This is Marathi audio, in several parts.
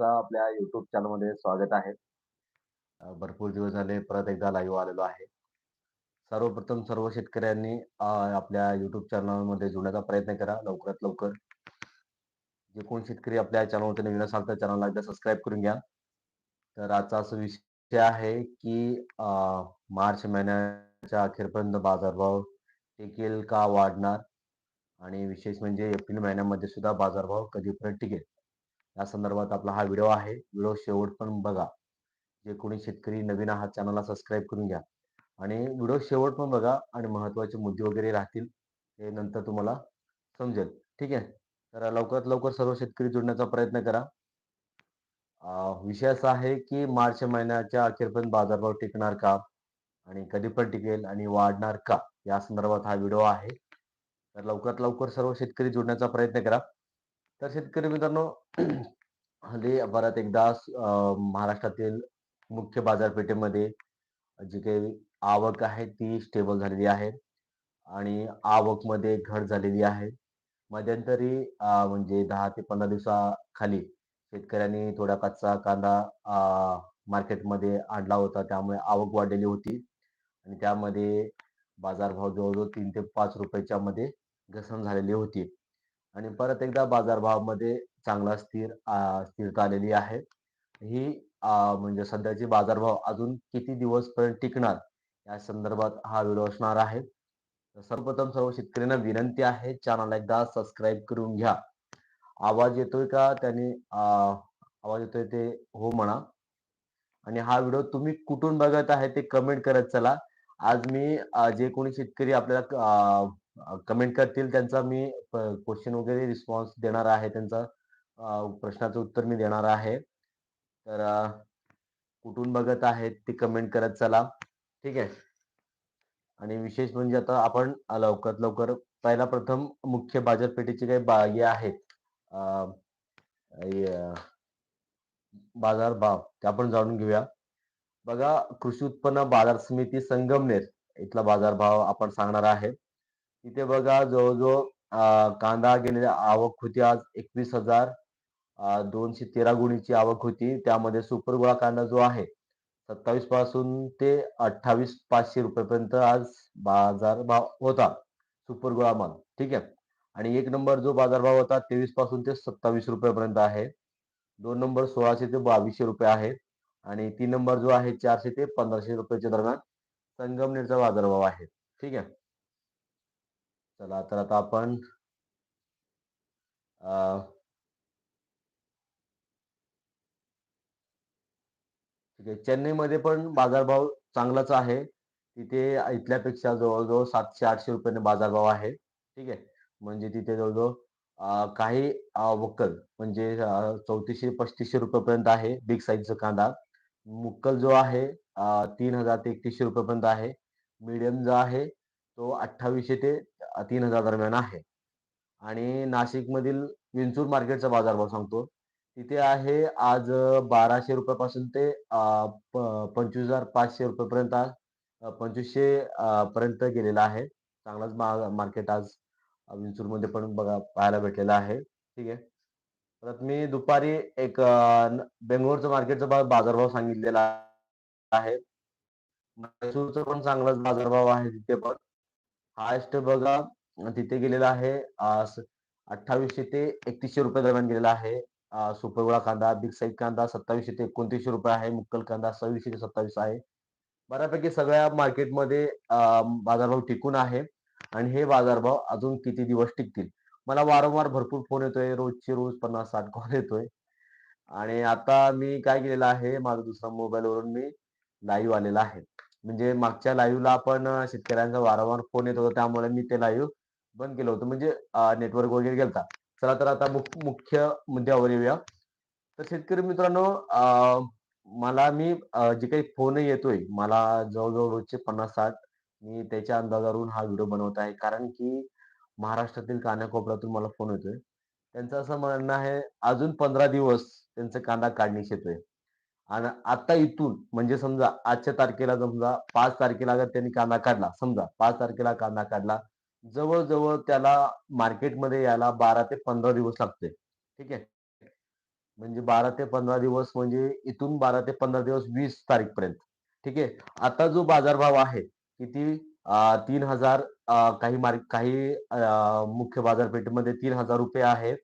आपल्या युट्यूब चॅनलमध्ये स्वागत आहे. भरपूर दिवस झाले परत एकदा लाईव्ह आलेलो आहे. सर्वप्रथम सर्व शेतकऱ्यांनी आपल्या युट्यूब चॅनलमध्ये जुळण्याचा प्रयत्न करा लवकरात लवकर. जे कोण शेतकरी आपल्या चॅनलवरती नवीन असाल तर चॅनलला एकदा सबस्क्राईब करून घ्या. तर आजचा असा विषय आहे की मार्च महिन्याच्या अखेरपर्यंत बाजारभाव टिकेल का वाढणार? आणि विशेष म्हणजे एप्रिल महिन्यामध्ये सुद्धा बाजारभाव कधीपर्यंत टिकेल? या संदर्भात आपला हा व्हिडिओ आहे. व्हिडिओ शेवट पण बघा. जे कोणी शेतकरी नवीन आहात चॅनलला सबस्क्राईब करून घ्या आणि व्हिडिओ शेवट पण बघा आणि महत्त्वाचे मुद्दे वगैरे राहतील ते नंतर तुम्हाला समजेल. ठीक आहे. तर लवकरात लवकर सर्व शेतकरी जोडण्याचा प्रयत्न करा. विषय असा आहे की मार्च महिन्याच्या अखेरपर्यंत बाजारभाव टिकणार का? आणि कधी पण टिकेल आणि वाढणार का? या संदर्भात हा व्हिडिओ आहे. तर लवकरात लवकर सर्व शेतकरी जोडण्याचा प्रयत्न करा. तर शेतकरी मित्रांनो हल्ली परत एकदा महाराष्ट्रातील मुख्य बाजारपेठेमध्ये जी काही आवक आहे ती स्टेबल झालेली आहे आणि आवकमध्ये घट झालेली आहे. मध्यंतरी म्हणजे दहा ते 15 दिवसाखाली शेतकऱ्यांनी थोडा कच्चा कांदा मार्केटमध्ये आणला होता. त्यामुळे आवक वाढलेली होती आणि त्यामध्ये बाजारभाव जवळजवळ तीन ते पाच रुपयाच्या मध्ये घसरण झालेली होती आणि परत एकदा बाजारभावामध्ये चांगला स्थिर स्थिरता आलेली आहे. ही म्हणजे सध्याचे बाजारभाव अजून किती दिवसपर्यंत टिकणार या संदर्भात हा व्हिडिओ असणार आहे. तर सर्वप्रथम सर्व शेतकऱ्यांना विनंती आहे चॅनलला एकदा सबस्क्राईब करून घ्या. आवाज येतोय का? त्याने आवाज येतोय ते हो म्हणा. आणि हा व्हिडिओ तुम्ही कुठून बघत आहे ते कमेंट करत चला. आज मी जे कोणी शेतकरी आपल्याला कमेंट करतील त्यांचा मी क्वेश्चन वगैरे रिस्पॉन्स देणार आहे. त्यांचा प्रश्नाचं उत्तर मी देणार आहे. तर कुठून बघत आहेत ते कमेंट करत चला. ठीक आहे. आणि विशेष म्हणजे आता आपण लवकरात लवकर पहिला प्रथम मुख्य बाजारपेठेचे काही बा हे आहेत बाजार भाव ते आपण जाणून घेऊया. बघा कृषी उत्पन्न बाजार समिती संगमनेर इथला बाजारभाव आपण सांगणार आहे. इथे बघा जवळजवळ कांदा गेलेली आवक होती आज एकवीस हजार दोनशे तेरा गुणीची आवक होती. त्यामध्ये सुपर गोळा कांदा जो आहे 27 पासून ते 28,500 रुपयेपर्यंत आज बाजार भाव होता. सुपर गोळा माल. ठीक आहे. आणि एक नंबर जो बाजारभाव होता 23 पासून ते 27 रुपयापर्यंत आहे. दोन नंबर सोळाशे ते बावीसशे रुपये आहे आणि तीन नंबर जो आहे चारशे ते पंधराशे रुपयाच्या दरम्यान संगमनेरचा बाजारभाव आहे. ठीक आहे. चला तर आता आपण ठीक आहे. चेन्नईमध्ये पण बाजारभाव चांगलाच आहे. तिथे इथल्यापेक्षा जवळजवळ सातशे आठशे रुपयाने बाजारभाव आहे. ठीक आहे. म्हणजे तिथे जवळजवळ काही वक्कल म्हणजे अ, 3400-3500 रुपयापर्यंत आहे बिग साइजचा कांदा. मुक्कल जो आहे तीन हजार ते एकतीसशे रुपयापर्यंत आहे. मीडियम जो आहे तो 2800 ते तीन हजार दरम्यान आहे. आणि नाशिकमधील विंचूर मार्केटचा बाजारभाव सांगतो. तिथे आहे आज बाराशे रुपयापासून ते पंचवीस हजार पाचशे रुपयेपर्यंत पंचवीसशे पर्यंत गेलेला आहे. चांगलाच मा मार्केट आज विंचूरमध्ये पण बघा पाहायला भेटलेला आहे. ठीक आहे. परत मी दुपारी एक बेंगलोरचं मार्केटचा बाजार बाजारभाव सांगितलेला आहे. मैसूरचा पण चांगलाच बाजारभाव आहे तिथे पण. हायस्ट बघा तिथे गेलेला आहे अठ्ठावीसशे ते एकतीसशे रुपये दरम्यान गेलेला आहे. सुपरगोळा सुपर गोळा कांदा, बिग साईज कांदा 2700 ते 2900 रुपये आहे. मुक्कल कांदा 2600 ते 27 आहे. बऱ्यापैकी सगळ्या मार्केटमध्ये बाजारभाव टिकून आहे आणि हे बाजारभाव अजून किती दिवस टिकतील. मला वारंवार भरपूर फोन येतोय. रोजचे रोज 50-60 कॉल येतोय आणि आता मी काय केलेलं आहे, माझा दुसरा मोबाईलवरून मी लाईव्ह आलेला आहे. म्हणजे मागच्या लाईव्हला आपण शेतकऱ्यांचा वारंवार फोन येत होता त्यामुळे मी ते लाईव्ह बंद केलं होतं. म्हणजे नेटवर्क वगैरे गेलता. चला तर आता मुख्य मुद्द्यावर येऊया. तर शेतकरी मित्रांनो मला मी जे काही फोन येतोय मला जवळ-जवळ रोजचे 50-60 मी त्याच्या अंदाजावरून हा व्हिडिओ बनवत आहे. कारण की महाराष्ट्रातील कानाकोपऱ्यातून मला फोन येतोय. त्यांचं असं म्हणणं आहे, अजून 15 दिवस त्यांचा कांदा काढणीस येतोय. आणि आता इथून म्हणजे समजा आजच्या तारखेला समजा पाच तारखेला जर त्यांनी कांदा काढला, समजा पाच तारखेला कांदा काढला, जवळजवळ त्याला मार्केटमध्ये यायला 12 ते 15 दिवस लागते. ठीक आहे. म्हणजे 12 ते 15 दिवस म्हणजे इथून 12 ते 15 दिवस वीस तारीखपर्यंत. ठीक आहे. आता जो बाजारभाव आहे किती तीन हजार काही मार्क काही मुख्य बाजारपेठेमध्ये ₹3000 आहे.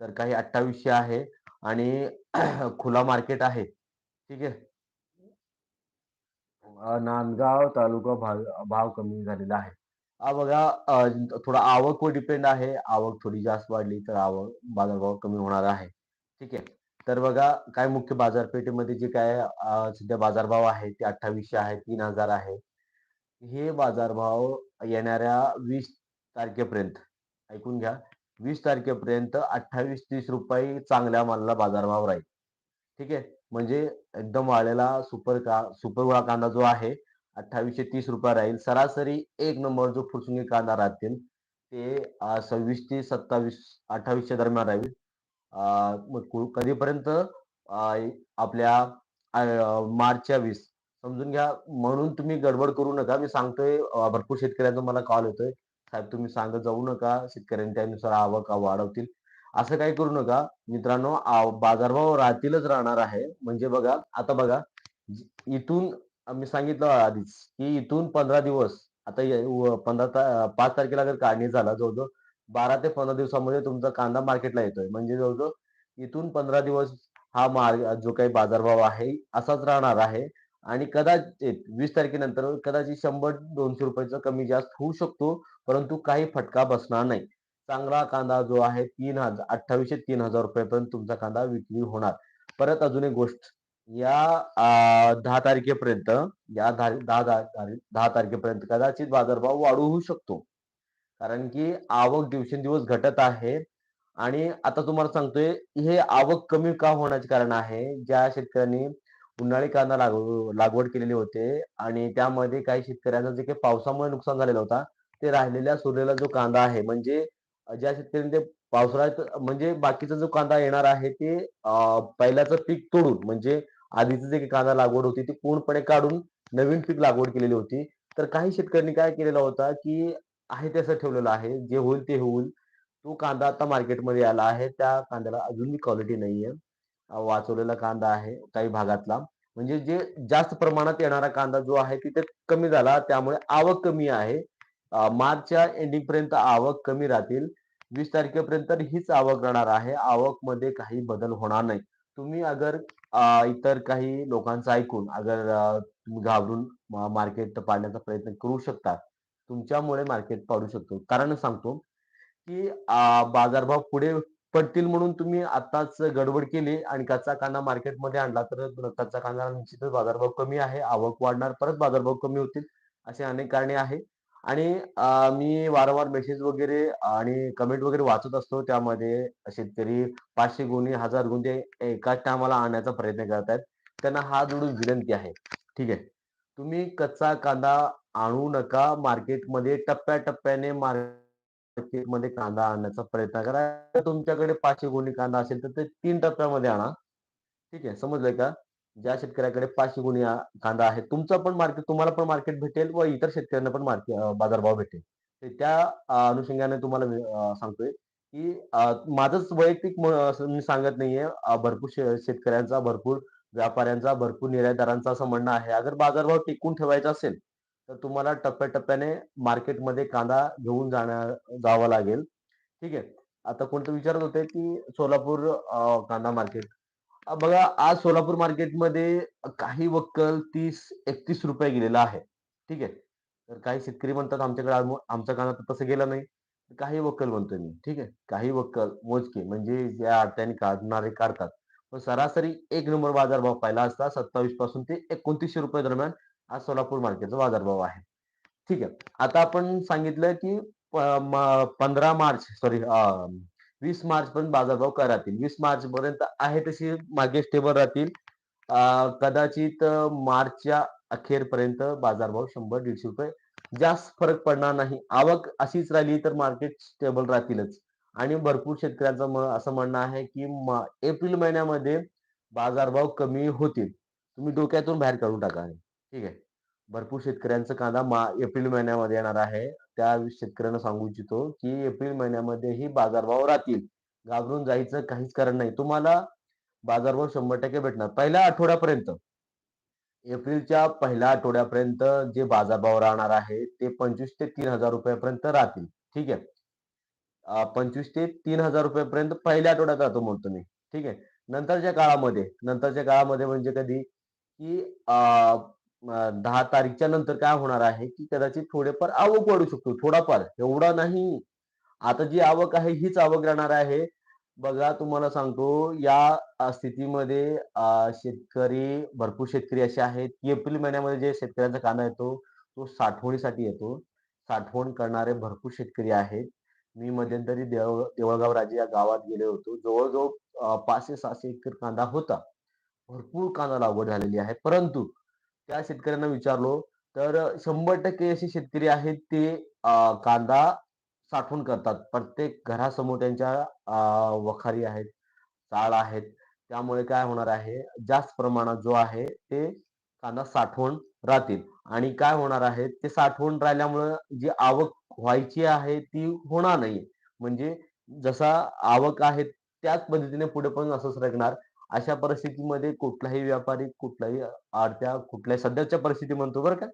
तर काही 2800 आहे आणि खुला मार्केट आहे. ठीक आहे. नांदगाव तालुका भाव भाव कमी झालेला आहे. हा बघा थोडा आवक वर डिपेंड आहे. आवक थोडी जास्त वाढली तर आवक बाजारभाव कमी होणार आहे. ठीक आहे. तर बघा काय मुख्य बाजारपेठेमध्ये जे काय सध्या बाजारभाव आहे ते 2800 आहे, तीन हजार आहे. हे बाजारभाव येणाऱ्या वीस तारखेपर्यंत ऐकून घ्या. वीस तारखेपर्यंत ₹28-30 चांगल्या मालाला बाजारभाव राहील. ठीक आहे. म्हणजे एकदम वाढलेला सुपर का सुपर गोळा कांदा जो आहे ₹2830 राहील. सरासरी एक नंबर जो फुरसुंगी कांदा राहतील ते सव्वीस ते 27 2800 दरम्यान राहील. मग कधीपर्यंत आपल्या मार्चच्या वीस समजून घ्या. म्हणून तुम्ही गडबड करू नका. मी सांगतोय भरपूर शेतकऱ्यांचा मला कॉल येतोय. साहेब तुम्ही सांगत जाऊ नका. शेतकऱ्यांनी त्यानुसार आवक वाढवतील. असं काही करू नका. मित्रांनो बाजारभाव राहतीलच राहणार आहे. म्हणजे बघा, आता बघा इथून मी सांगितलं आधीच, की इथून 15 दिवस आता पंधरा पाच तारखेला जर काढणी झाला जवळ बारा ते 15 दिवसामध्ये तुमचा कांदा मार्केटला येतोय. म्हणजे जवळजवळ इथून 15 दिवस हा मार्ग जो काही बाजारभाव आहे असाच राहणार आहे आणि कदाचित वीस तारखेनंतर कदाचित शंभर दोनशे रुपयाचा कमी जास्त होऊ शकतो. परंतु काही फटका बसणार नाही. चांगला कांदा जो आहे 3000 ₹2800-3000 पर्यंत तुमचा कांदा विक्री होणार. परत अजून एक गोष्ट या दहा तारखेपर्यंत या दहा तारखेपर्यंत कदाचित बाजारभाव वाढू होऊ शकतो. कारण की आवक दिवसेंदिवस घटत आहे आणि आता तुम्हाला सांगतोय हे आवक कमी का होण्याचे कारण आहे, ज्या शेतकऱ्यांनी उन्हाळी कांदा लागव लागवड केलेली होते आणि त्यामध्ये काही शेतकऱ्यांना जे काही पावसामुळे नुकसान झालेलं होता, ते राहिलेल्या सुरलेला जो कांदा आहे म्हणजे ज्या शेतकऱ्यांनी ते पावसाळ्यात म्हणजे बाकीचा जो कांदा येणार आहे ते पहिल्याचं पीक तोडून म्हणजे आधीचं जे कांदा लागवड होती ती पूर्णपणे काढून नवीन पीक लागवड केलेली होती. तर काही शेतकऱ्यांनी काय केलेला होता, की आहे तसं ठेवलेलं आहे. जे होईल ते होईल. तो कांदा आता मार्केटमध्ये आला आहे. त्या कांद्याला अजूनही क्वालिटी नाहीये. वाचवलेला कांदा आहे काही भागातला. म्हणजे जे जास्त प्रमाणात येणारा कांदा जो आहे तिथे कमी झाला. त्यामुळे आवक कमी आहे. मार्चच्या एंडिंगपर्यंत आवक कमी राहतील. वीस तारखेपर्यंत हीच आवक राहणार आहे. आवकमध्ये काही बदल होणार नाही. तुम्ही अगर इतर काही लोकांचं ऐकून अगर तुम्ही घाबरून मार्केट पाडण्याचा प्रयत्न करू शकता. तुमच्यामुळे मार्केट पाडू शकतो. कारण सांगतो की बाजारभाव पुढे पडतील म्हणून तुम्ही आताच गडबड केली आणि कच्चा कांदा मार्केटमध्ये आणला तर कच्चा कांदा निश्चितच बाजारभाव कमी आहे. आवक वाढणार, परत बाजारभाव कमी होतील. अशी अनेक कारणे आहे आणि अ, मी वारंवार मेसेज वगैरे आणि कमेंट वगैरे वाचत असतो. त्यामध्ये शेतकरी 500 गुणी, 1000 ते एकाच टायमाला आणण्याचा प्रयत्न करत आहेत. त्यांना हात जोडून विनंती आहे. ठीक आहे. तुम्ही कच्चा कांदा आणू नका. मार्केटमध्ये टप्प्या-टप्प्याने मार्केटमध्ये कांदा आणण्याचा प्रयत्न करा. तुमच्याकडे 500 गुणी कांदा असेल तर ते 3 टप्प्यामध्ये आणा. ठीक आहे. समजलंय का? ज्या शेतकऱ्याकडे पाचशे गुणी कांदा आहे, तुमचा पण मार्केट तुम्हाला पण मार्केट भेटेल व इतर शेतकऱ्यांना पण मार्केट बाजारभाव भेटेल. तर त्या अनुषंगाने तुम्हाला सांगतोय, की माझंच वैयक्तिक मी सांगत नाहीये. भरपूर शेतकऱ्यांचा, भरपूर व्यापाऱ्यांचा, भरपूर निर्यातदारांचा असं म्हणणं आहे. अगर बाजारभाव टिकून ठेवायचा असेल, तर तुम्हाला टप्प्या मार्केटमध्ये कांदा घेऊन जाण्या जावं लागेल. ठीक आहे. आता कोणतं विचारत होते, की सोलापूर कांदा मार्केट. बघा आज सोलापूर मार्केटमध्ये काही वक्कल ₹30-31 गेलेला आहे. ठीक आहे. तर काही शेतकरी म्हणतात आमच्याकडे आमच्या आमचा तसं गेला नाही. काही वक्कल म्हणतोय मी. ठीक आहे. काही वक्कल मोजके म्हणजे ज्या अडत्याने काढणारे काढतात. पण सरासरी एक नंबर बाजारभाव पाहिला असता 27 पासून ते ₹2900 दरम्यान आज सोलापूर मार्केटचा बाजारभाव आहे. ठीक आहे. आता आपण सांगितलं, की पंधरा मार्च सॉरी वीस मार्च पर्यंत बाजारभाव काय राहतील? 20 मार्चपर्यंत आहे तशी मागे स्टेबल राहतील. कदाचित मार्चच्या अखेरपर्यंत बाजारभाव ₹100-150 जास्त फरक पडणार नाही. आवक अशीच राहिली तर मार्केट स्टेबल राहतीलच आणि भरपूर शेतकऱ्यांचं असं म्हणणं आहे, की एप्रिल महिन्यामध्ये बाजारभाव कमी होतील. तुम्ही डोक्यातून बाहेर काढून टाका. ठीक आहे. भरपूर शेतकऱ्यांचा कांदा मा एप्रिल महिन्यामध्ये येणार आहे. त्या शेतकऱ्यांना सांगू इच्छितो, की एप्रिल महिन्यामध्येही बाजारभाव राहतील. घाबरून जायचं काहीच कारण नाही. तुम्हाला बाजारभाव शंभर टक्के भेटणार पहिल्या आठवड्यापर्यंत एप्रिलच्या पहिल्या आठवड्यापर्यंत जे बाजारभाव राहणार आहे ते पंचवीस ते तीन हजार रुपयापर्यंत राहतील ठीक आहे पंचवीस ते तीन हजार रुपयापर्यंत पहिल्या आठवड्यात राहतो म्हणतो मी ठीक आहे नंतरच्या काळामध्ये नंतरच्या काळामध्ये म्हणजे कधी की दहा तारीखच्या नंतर काय होणार आहे की कदाचित थोडेफार आवक वाढू शकतो थोडाफार एवढा नाही. आता जी आवक आहे हीच आवक राहणार आहे. बघा तुम्हाला सांगतो या स्थितीमध्ये शेतकरी भरपूर शेतकरी असे आहेत की एप्रिल महिन्यामध्ये जे शेतकऱ्यांचा कांदा येतो तो साठवणीसाठी येतो. साठवण करणारे भरपूर शेतकरी आहेत. मी मध्यंतरी देव देवळगाव राजे या गावात गेले होतो. जवळजवळ पाचशे सहाशे एकर कांदा होता. भरपूर कांदा लागवड झालेली आहे. परंतु त्या शेतकऱ्यांना विचारलो तर शंभर टक्के असे शेतकरी आहेत ते कांदा साठवण करतात. प्रत्येक घरासमोर त्यांच्या वखारी आहेत चाळ आहेत. त्यामुळे काय होणार आहे? जास्त प्रमाणात जो आहे ते कांदा साठवण राहतील. आणि काय होणार आहे? ते साठवण राहिल्यामुळं जी आवक व्हायची आहे ती होणार नाही. म्हणजे जसा आवक आहे त्याच पद्धतीने पुढे पण असंच राहणार अशा परिस्थितीमध्ये कुठलाही व्यापारी कुठलाही आडत्या कुठल्याही सध्याच्या परिस्थिती म्हणतो बरं का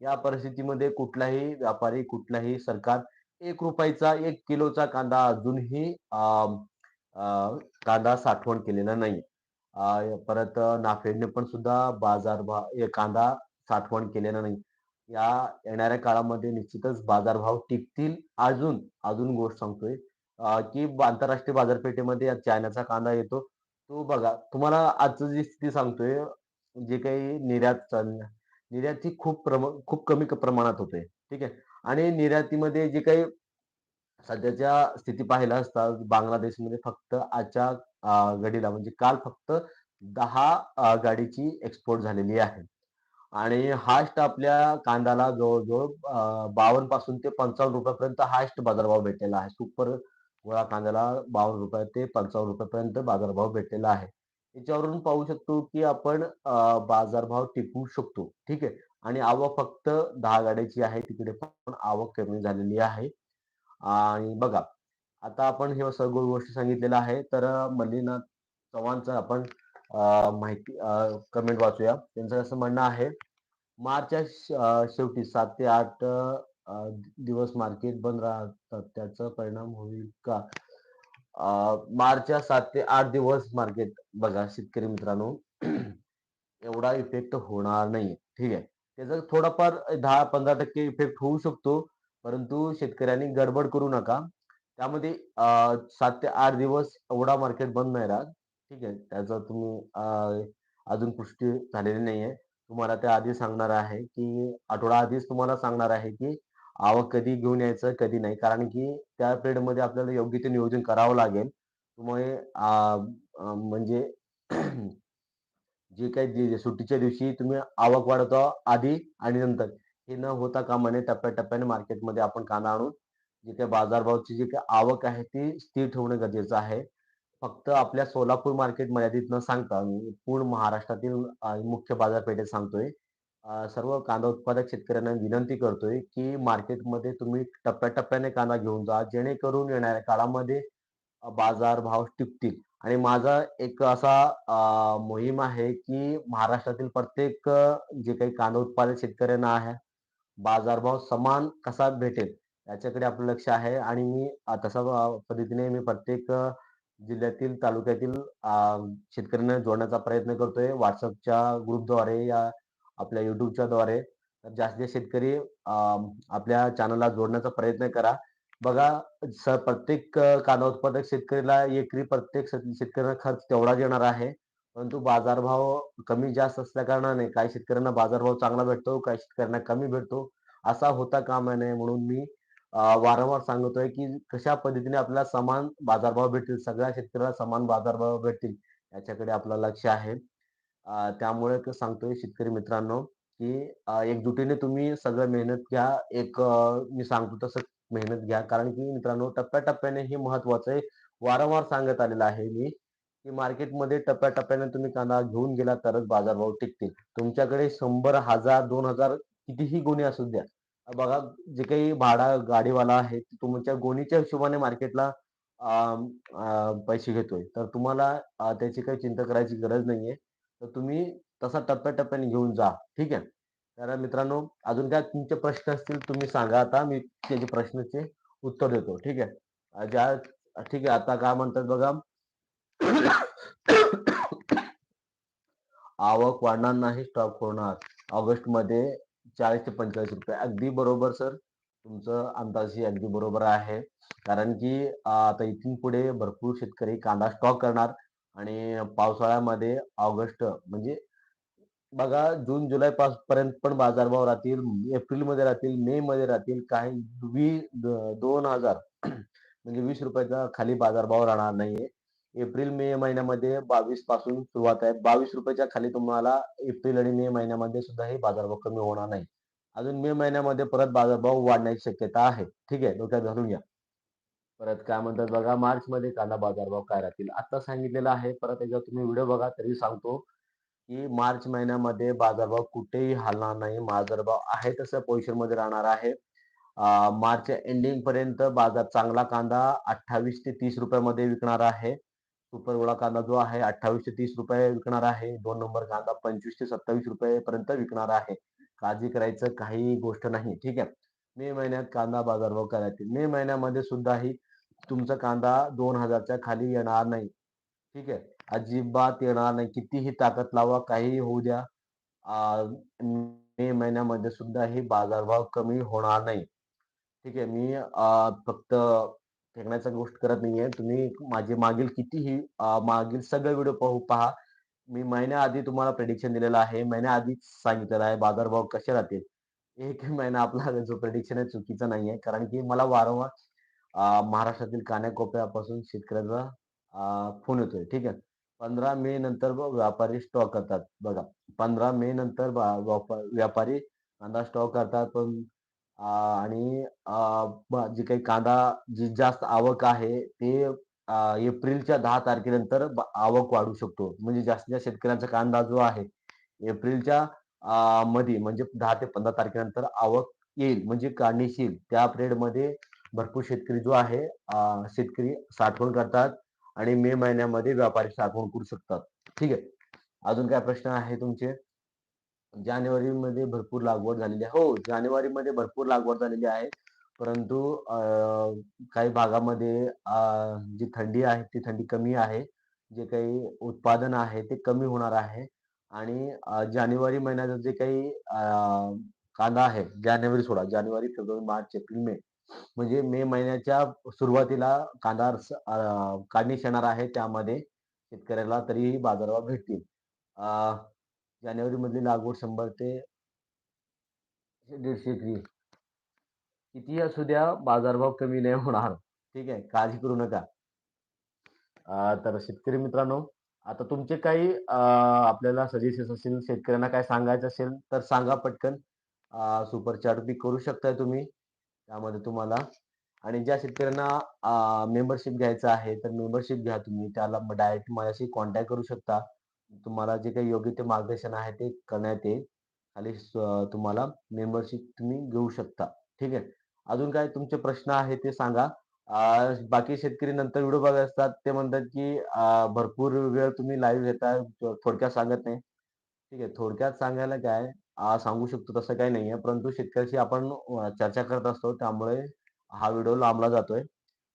या परिस्थितीमध्ये कुठलाही व्यापारी कुठलाही सरकार एक रुपयाचा एक किलोचा कांदा अजूनही कांदा साठवण केलेला नाही. परत नाफेडने पण सुद्धा बाजारभाव भाव कांदा साठवण केलेला नाही. या येणाऱ्या काळामध्ये निश्चितच बाजारभाव टिकतील. अजून, अजून गोष्ट सांगतोय की आंतरराष्ट्रीय बाजारपेठेमध्ये चायनाचा कांदा येतो. तो बघा तुम्हाला आजची जी स्थिती सांगतोय, जे काही निर्यात चाल निर्यात ही खूप प्रमा खूप कमी प्रमाणात होते. ठीक आहे. आणि निर्यातीमध्ये जे काही सध्याच्या स्थिती पाहिला असता बांगलादेशमध्ये फक्त आजच्या घडीला म्हणजे काल फक्त दहा गाडीची एक्सपोर्ट झालेली आहे. आणि हास्ट आपल्या कांद्याला जवळजवळ बावन्नपासून ते ₹55 पर्यंत हायेस्ट बाजारभाव भेटलेला आहे. सुपर गोळा कांद्याला ₹52 ते पंचावन्न रुपयापर्यंत बाजारभाव भेटलेला आहे. याच्यावरून पाहू शकतो, की आपण बाजारभाव टिकवू शकतो. ठीक आहे. आणि आवक फक्त दहा गाड्याची आहे. तिकडे पण आवक कमी झालेली आहे. आणि बघा, आता आपण हे सर्व गोष्टी सांगितलेल्या आहे. तर मल्लीनाथ चव्हाणचं आपण माहिती कमेंट वाचूया. त्यांचं असं म्हणणं आहे, मार्चच्या शेवटी सात ते आठ दिवस मार्केट बंद राहतात. त्याचा परिणाम होईल का? मार्चच्या सात ते आठ दिवस मार्केट बघा शेतकरी मित्रांनो, एवढा इफेक्ट होणार नाही ठीक आहे. त्याचा थोडाफार 10-15% इफेक्ट होऊ शकतो. परंतु शेतकऱ्यांनी गडबड करू नका. त्यामध्ये सात ते आठ दिवस एवढा मार्केट बंद नाही राहत. ठीक आहे. त्याचं तुम्ही अजून पुष्टी झालेली नाहीये. तुम्हाला त्या आधी सांगणार आहे, की आठवडा आधीच तुम्हाला सांगणार आहे, की आवक कधी घेऊन यायचं, कधी नाही. कारण की त्या पिरियडमध्ये आपल्याला योग्य ते नियोजन करावं लागेल. त्यामुळे म्हणजे जे काही सुट्टीच्या दिवशी तुम्ही आवक वाढवता आधी आणि नंतर हे न होता कामा नये. टप्प्या-टप्प्याने मार्केटमध्ये आपण कांदा आणून जे काही बाजारभावची जी काही आवक आहे ती स्थिर ठेवणं गरजेचं आहे. फक्त आपल्या सोलापूर मार्केट मर्यादित न सांगता मी पूर्ण महाराष्ट्रातील मुख्य बाजारपेठेत सांगतोय. अ, सर्व कांदा उत्पादक शेतकऱ्यांना विनंती करतोय, की मार्केटमध्ये तुम्ही टप्प्याटप्प्याने कांदा घेऊन जा. जेणेकरून येणाऱ्या काळामध्ये अ, बाजारभाव टिकतील. आणि माझा एक असा अ, मोहीम आहे, की महाराष्ट्रातील प्रत्येक अ, जे काही कांदा उत्पादक शेतकऱ्यांना आहे, बाजारभाव समान कसा भेटेल याच्याकडे आपलं लक्ष आहे. आणि मी अ, तशा अ, पद्धतीने मी प्रत्येक अ, जिल्ह्यातील, तालुक्यातील अ, शेतकऱ्यांना जोडण्याचा प्रयत्न करतोय. WhatsAppच्या ग्रुपद्वारे या आपल्या युट्यूबच्या द्वारे. तर जास्तीत जास्त शेतकरी आपल्या चॅनलला जोडण्याचा प्रयत्न करा. बघा सर प्रत्येक कांदा उत्पादक शेतकऱ्याला एकरी प्रत्येक शेतकऱ्यांना खर्च तेवढाच येणार आहे. परंतु बाजारभाव कमी जास्त असल्या कारणाने काही शेतकऱ्यांना बाजारभाव चांगला भेटतो, काही शेतकऱ्यांना कमी भेटतो. असा होता कामा नये म्हणून मी वारंवार सांगतोय, की कशा पद्धतीने आपल्याला समान बाजारभाव भेटतील, सगळ्या शेतकऱ्याला समान बाजारभाव भेटतील याच्याकडे आपलं लक्ष आहे. त्यामुळे क सांगतोय शेतकरी मित्रांनो, की अ, एकजुटीने तुम्ही सगळं मेहनत घ्या. एक अ, मी सांगतो तसं मेहनत घ्या. कारण की मित्रांनो टप्प्याटप्प्याने हे महत्त्वाचं आहे. वारंवार सांगत आलेलं आहे मी, की मार्केटमध्ये टप्प्या-टप्प्याने तुम्ही कांदा घेऊन गेला तरच बाजारभाव टिकतील. तुमच्याकडे 100, 1000, 2000 कितीही गोणी असू द्या. बघा जे काही भाडा गाडीवाला आहे, तुमच्या गोणीच्या हिशोबाने मार्केटला पैसे घेतोय. तर तुम्हाला त्याची काही चिंता करायची गरज नाहीये. तर तुम्ही तसा टप्प्या घेऊन जा. ठीक आहे. तर मित्रांनो अजून काय तुमचे प्रश्न असतील तुम्ही सांगा आता मी त्याचे प्रश्नाचे उत्तर देतो. ठीक आहे. ज्या ठीक आहे आता काय म्हणतात बघा आवक वाढणार नाही, स्टॉक होणार. ऑगस्टमध्ये चाळीस ते पंचेचाळीस रुपये. अगदी बरोबर सर. तुमचं अंदाज ही अगदी बरोबर आहे. कारण की आता इथून पुढे भरपूर शेतकरी कांदा स्टॉक करणार आणि पावसाळ्यामध्ये ऑगस्ट म्हणजे बघा जून जुलै पास पर्यंत पण बाजारभाव राहतील, एप्रिलमध्ये राहतील, मे मध्ये राहतील. काही वी दोन हजार म्हणजे वीस रुपयाचा खाली बाजारभाव राहणार नाहीये. एप्रिल मे महिन्यामध्ये बावीसपासून सुरुवात आहे. बावीस रुपयाच्या खाली तुम्हाला एप्रिल आणि मे महिन्यामध्ये सुद्धा हे बाजारभाव कमी होणार नाही. अजून मे महिन्यामध्ये परत बाजारभाव वाढण्याची शक्यता आहे. ठीक आहे. डोक्यात घालून घ्या. परत काय म्हणतात बघा मार्च मध्ये कांदा बाजारभाव काय राहतील. आता सांगितलेलं आहे. परत एकदा तुम्ही व्हिडिओ बघा तरी सांगतो, की मार्च महिन्यामध्ये बाजारभाव कुठेही हलणार नाही. बाजारभाव आहे तसं पोझिशनमध्ये राहणार आहे. मार्च एंडिंग पर्यंत बाजार चांगला कांदा अठ्ठावीस ते तीस रुपयामध्ये विकणार आहे. सुपर गोळा कांदा जो आहे अठ्ठावीस ते तीस रुपये विकणार आहे. दोन नंबर कांदा पंचवीस ते सत्तावीस रुपयेपर्यंत विकणार आहे. काळजी करायचं काही गोष्ट नाही. ठीक आहे. मे महिन्यात कांदा बाजारभाव करायचे. मे महिन्यामध्ये सुद्धाही तुमचा कांदा दोन हजारच्या खाली येणार नाही. ठीक आहे. अजिबात येणार नाही. कितीही ताकद लावा, काहीही होऊ द्या. मे महिन्यामध्ये सुद्धा हे बाजारभाव कमी होणार नाही. ठीक आहे. मी फक्त फेकण्याचा गोष्ट करत नाहीये. तुम्ही माझे मागील कितीही मागील सगळे व्हिडिओ पाहू पहा. मी महिन्याआधी तुम्हाला प्रेडिक्शन दिलेलं आहे. महिन्याआधीच सांगितलेलं आहे बाजारभाव कसे राहतील. एक महिना आपला जो प्रेडिक्शन आहे चुकीचा नाहीये. कारण की मला वारंवार महाराष्ट्रातील कान्याकोपऱ्यापासून शेतकऱ्याचा फोन येतोय. ठीक आहे. पंधरा मे नंतर व्यापारी स्टॉक करतात. बघा पंधरा मे नंतर व्यापारी कांदा स्टॉक करतात. पण आणि जे काही कांदा जी जास्त आवक आहे ते एप्रिलच्या दहा तारखेनंतर आवक वाढू शकतो. म्हणजे जास्तीत जास्त शेतकऱ्यांचा कांदा जो आहे एप्रिलच्या मध्ये म्हणजे दहा ते पंधरा तारखेनंतर आवक येईल म्हणजे काढणीशील त्या मध्ये भरपूर शेतकरी जो आहे शेतकरी साठवण करतात आणि मे महिन्यामध्ये व्यापारी साठवण करू शकतात. ठीक आहे. अजून काय प्रश्न आहे तुमचे? जानेवारी मध्ये भरपूर लागवड झालेली आहे. हो, जानेवारी मध्ये भरपूर लागवड झालेली आहे. परंतु काही भागामध्ये जी थंडी आहे ती थंडी कमी आहे. जे काही उत्पादन आहे ते कमी होणार आहे आणि जानेवारी महिन्यात जे काही कांदा आहे, जानेवारी सोडा, जानेवारी, फेब्रुवारी, मार्च, एप्रिल, मे म्हणजे मे महिन्याच्या सुरुवातीला कांदा काढणी येणार आहे. त्यामध्ये शेतकऱ्याला तरीही बाजारभाव भेटतील. जानेवारी मधली लागवड शंभर ते दीडशे एकरी. कितीही असू द्या, बाजारभाव कमी नाही होणार. ठीक आहे. काळजी करू नका. तर शेतकरी मित्रांनो, आता तुमचे काही आपल्याला सजेशन असेल, शेतकऱ्यांना काय सांगायचं असेल, तर सांगा पटकन. सुपर चॅट बी करू शकताय तुम्ही. त्यामध्ये तुम्हाला आणि ज्या शेतकऱ्यांना मेंबरशिप घ्यायचं आहे, तर मेंबरशिप घ्या तुम्ही. त्याला डायरेक्ट माझ्याशी कॉन्टॅक्ट करू शकता. तुम्हाला जे काही योग्य ते मार्गदर्शन आहे ते करण्यात येईल. खाली तुम्हाला मेंबरशिप तुम्ही घेऊ शकता. ठीक आहे. अजून काय तुमचे प्रश्न आहे ते सांगा. बाकी शेतकरी नंतर व्हिडिओ बघत असतात. ते म्हणतात, की भरपूर वेळ तुम्ही लाईव्ह घेता थोडक्यात सांगत नाही. ठीक आहे. थोडक्यात सांगायला काय सांगू शकतो तसं काही नाहीये. परंतु शेतकऱ्याशी आपण चर्चा करत असतो. त्यामुळे हा व्हिडिओ लांबला जातोय.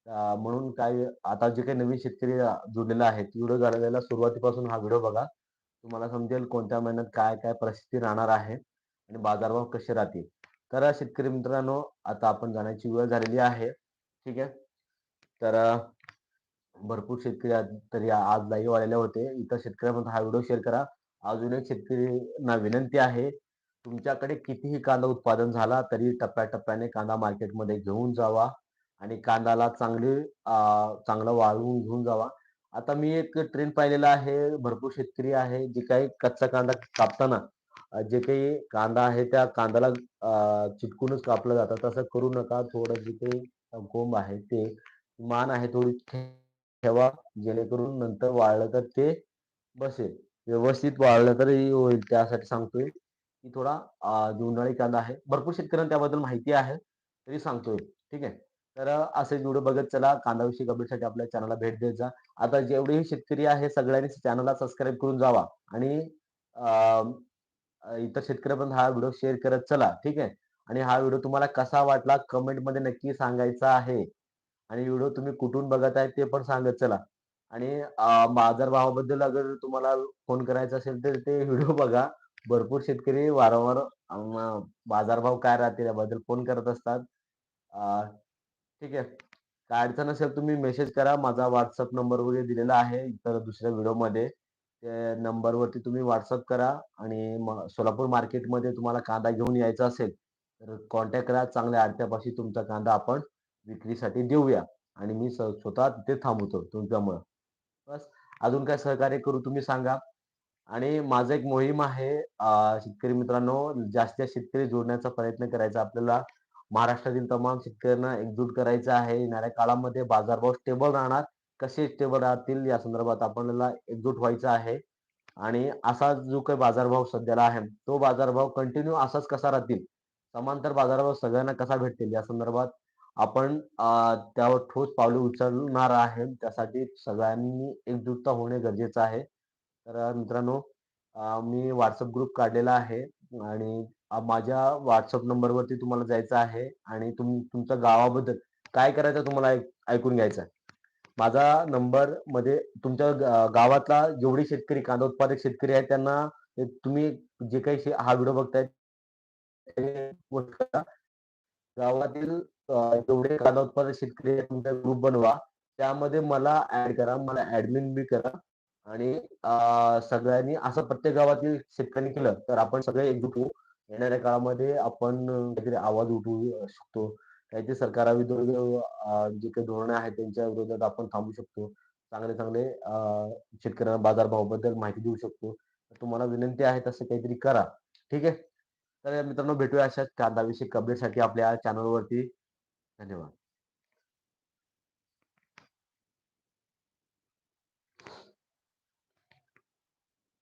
म्हणून काय आता जे काही नवीन शेतकरी जुडलेले आहेत, व्हिडिओ झालेला सुरुवातीपासून हा व्हिडिओ बघा. तुम्हाला समजेल कोणत्या महिन्यात काय-काय परिस्थिती राहणार आहे आणि बाजारभाव कसे राहतील. तर शेतकरी मित्रांनो, आता आपण जाण्याची वेळ झालेली आहे. ठीक आहे. तर भरपूर शेतकरी तरी आज लाईव्ह आलेले होते. इतर शेतकऱ्यांमध्ये हा व्हिडिओ शेअर करा. अजून एक शेतकरींना विनंती आहे, तुमच्याकडे कितीही कांदा उत्पादन झाला तरी टप्प्याटप्प्याने कांदा मार्केटमध्ये घेऊन जावा आणि कांदाला चांगली चांगलं वाळवून घेऊन जावा. आता मी एक ट्रेंड पाहिलेला आहे. भरपूर शेतकरी आहे, जे काही कच्चा कांदा कापताना जे काही कांदा आहे त्या कांद्याला चिटकूनच कापलं जातं. तसं करू नका. थोडं जे काही कोंब आहे ते मान आहे थोडी ठेवा, जेणेकरून नंतर वाळलं तर ते बसेल. व्यवस्थित वाळलं तर होईल. त्यासाठी सांगतोय, की थोडा जुंडाळी कांदा आहे. भरपूर शेतकऱ्यांना त्याबद्दल माहिती आहे, तरी सांगतोय. ठीक आहे. तर असे व्हिडिओ बघत चला. कांदा अपडेटसाठी आपल्या चॅनलला भेट देत जा. आता जेवढेही शेतकरी आहे सगळ्यांनी चॅनलला सबस्क्राईब करून जावा आणि इतर शेतकऱ्यापर्यंत हा व्हिडिओ शेअर करत चला. ठीक आहे. आणि हा व्हिडिओ तुम्हाला कसा वाटला कमेंटमध्ये नक्की सांगायचा आहे. आणि व्हिडिओ तुम्ही कुठून बघत आहे ते पण सांगत चला. आणि बाजारभावाबद्दल अगर तुम्हाला फोन करायचा असेल तर ते व्हिडिओ बघा. भरपूर शेतकरी वारंवार बाजारभाव काय राहतील याबद्दल फोन करत असतात. ठीक आहे. काय अडचण असेल तुम्ही मेसेज करा. माझा व्हॉट्सअप नंबर वगैरे दिलेला आहे इतर दुसऱ्या व्हिडिओमध्ये. त्या नंबरवरती तुम्ही व्हॉट्सअप करा आणि सोलापूर मार्केटमध्ये तुम्हाला कांदा घेऊन यायचा असेल, तर कॉन्टॅक्ट करा. चांगल्या आडत्यापाशी तुमचा कांदा आपण विक्रीसाठी देऊया आणि मी स्वतः तिथे थांबवतो तुमच्यामुळं. बस अजून काय सहकार्य करू तुम्ही सांगा. आणि माझं एक मोहीम आहे शेतकरी मित्रांनो, जास्तीत शेतकरी जोडण्याचा प्रयत्न करायचा आपल्याला. महाराष्ट्रातील तमाम शेतकऱ्यांना एकजूट करायचं आहे. येणाऱ्या काळामध्ये बाजारभाव स्टेबल राहणार. कसे स्टेबल राहतील या संदर्भात आपल्याला एकजूट व्हायचं आहे. आणि असा जो काही बाजारभाव सध्याला आहे, तो बाजारभाव कंटिन्यू असाच कसा राहतील, समांतर बाजारभाव सगळ्यांना कसा भेटतील या संदर्भात आपण त्यावर ठोस पावले उचलणार आहे. त्यासाठी सगळ्यांनी एकजुटता होणे गरजेचं आहे. तर मित्रांनो मी व्हॉट्सअप ग्रुप काढलेला आहे आणि माझ्या व्हॉट्सअप नंबरवरती तुम्हाला जायचं आहे आणि तुम तुमच्या गावाबद्दल काय करायचं तुम्हाला ऐकून घ्यायचं आहे. माझा नंबरमध्ये तुमच्या गावातला जेवढे शेतकरी कांदा उत्पादक शेतकरी आहेत त्यांना तुम्ही जे काही हा व्हिडिओ बघताय गावातील जेवढे कांदा उत्पादक शेतकरी तुमचा ग्रुप बनवा. त्यामध्ये मला ऍड करा. मला ऍडमिन बी करा आणि सगळ्यांनी असं प्रत्येक गावातील शेतकऱ्यांनी केलं तर आपण सगळे एकजूट होऊ. येणाऱ्या काळामध्ये आपण काहीतरी आवाज उठवू शकतो. काहीतरी सरकारविरुद्ध जे काही धोरणे आहेत त्यांच्या विरोधात आपण थांबू शकतो. चांगले चांगले शेतकऱ्यांना बाजारभावाबद्दल माहिती देऊ शकतो. तुम्हाला विनंती आहे तसं काहीतरी करा. ठीक आहे. तर मित्रांनो भेटूया अशाच कांदाविषयक अपडेटसाठी आपल्या चॅनलवरती. धन्यवाद.